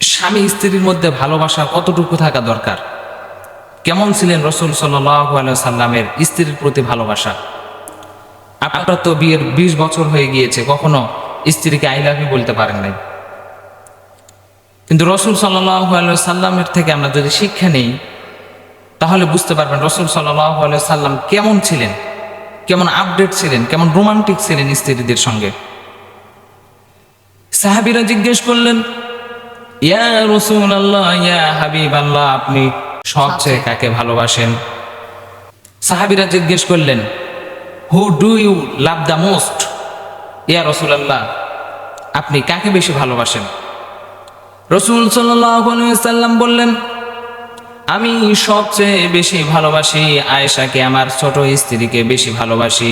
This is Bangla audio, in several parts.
স্বামী স্ত্রীর মধ্যে ভালোবাসা কতটুকু থাকা দরকার? কেমন ছিলেন রসুল সাল্লামের স্ত্রীর প্রতি ভালোবাসা? আপনার তো বিয়ের বিশ বছর হয়ে গিয়েছে, কখনো স্ত্রীকে আই লাভ বলতে পারেন নাই। কিন্তু রসুল সাল্লামের থেকে আমরা যদি শিক্ষা নেই, তাহলে বুঝতে পারবেন রসুল সাল্লাম কেমন ছিলেন, কেমন আপডেট ছিলেন, কেমন রোমান্টিক ছিলেন স্ত্রীদের সঙ্গে। সাহাবিরা জিজ্ঞেস করলেন ইয়া রসুল আল্লাহ ইয়া হাবিব আল্লাহ আপনি সবচেয়ে কাকে ভালোবাসেন? সাহাবিরা জিজ্ঞেস করলেন who do you love the most ইয়া রসুল আল্লাহ আপনি কাকে বেশি ভালোবাসেন? রসুল সাল্লাম বললেন আমি সবচেয়ে বেশি ভালোবাসি আয়েশাকে আমার ছোট স্ত্রীকে বেশি ভালোবাসি।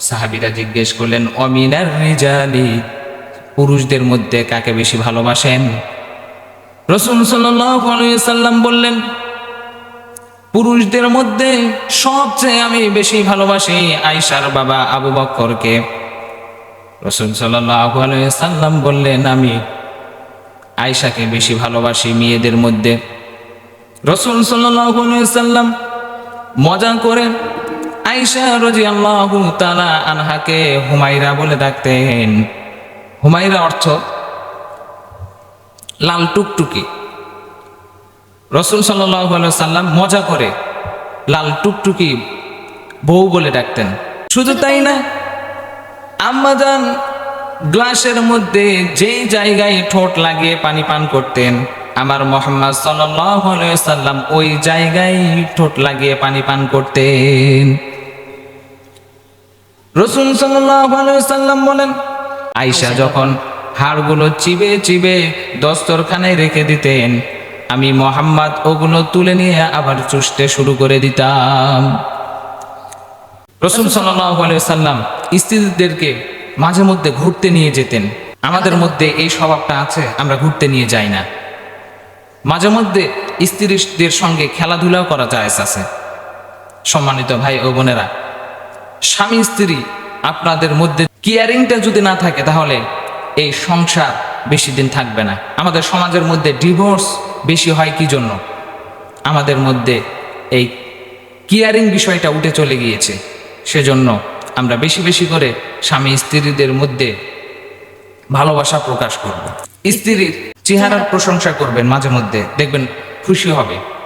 সাহাবিরা জিজ্ঞেস করলেন অমিনার রিজালি? পুরুষদের মধ্যে কাকে বেশি ভালোবাসেন? রসুল সাল্লাম বললেন, পুরুষদের মধ্যে সবচেয়ে আমি বেশি ভালোবাসি আয়সার বাবা আবু বক্করকে। রসুল সাল্লাম বললেন, আমি আয়সাকে বেশি ভালোবাসি মেয়েদের মধ্যে। রসুল সাল্লাম মজা করে আয়সা রজি আল্লাহ তালা আনহাকে হুমাইরা বলে ডাকতেন হুমাইরা অর্থ লাল টুকটুকি। রসুল সাল্লাম মজা করে লাল টুকটুকি বউ বলে ডাকতেন। শুধু তাই না আম্মাজান গ্লাসের মধ্যে যেই জায়গায় ঠোঁট লাগিয়ে পানি পান করতেন, আমার মোহাম্মদ সাল্লাম ওই জায়গায় ঠোঁট লাগিয়ে পানি পান করতেন। রসুল সাল্লাম বলেন আইসা যখন হাড়গুলো চিবে চিবে দস্তরখানায় রেখে দিতেন, আমি মোহাম্মদ ওগুলো তুলে নিয়ে আবার চুষতে শুরু করে দিতাম। রসুল সাল্লাম স্ত্রীদেরকে মাঝে মধ্যে ঘুরতে নিয়ে যেতেন। আমাদের মধ্যে এই স্বভাবটা আছে, আমরা ঘুরতে নিয়ে যাই না। মাঝে মধ্যে স্ত্রীদের সঙ্গে খেলাধুলাও করা যায় আছে। সম্মানিত ভাই ও বোনেরা, স্বামী স্ত্রী আপনাদের মধ্যে কেয়ারিংটা যদি না থাকে তাহলে এই সংসার বেশি দিন থাকবে না। আমাদের সমাজের মধ্যে ডিভোর্স বেশি হয় কি জন্য? আমাদের মধ্যে এই কেয়ারিং বিষয়টা উঠে চলে গিয়েছে। সেজন্য আমরা বেশি বেশি করে স্বামী স্ত্রীদের মধ্যে ভালোবাসা প্রকাশ করব। স্ত্রীর চেহারার প্রশংসা করবেন মাঝে মধ্যে। দেখবেন খুশি হবে।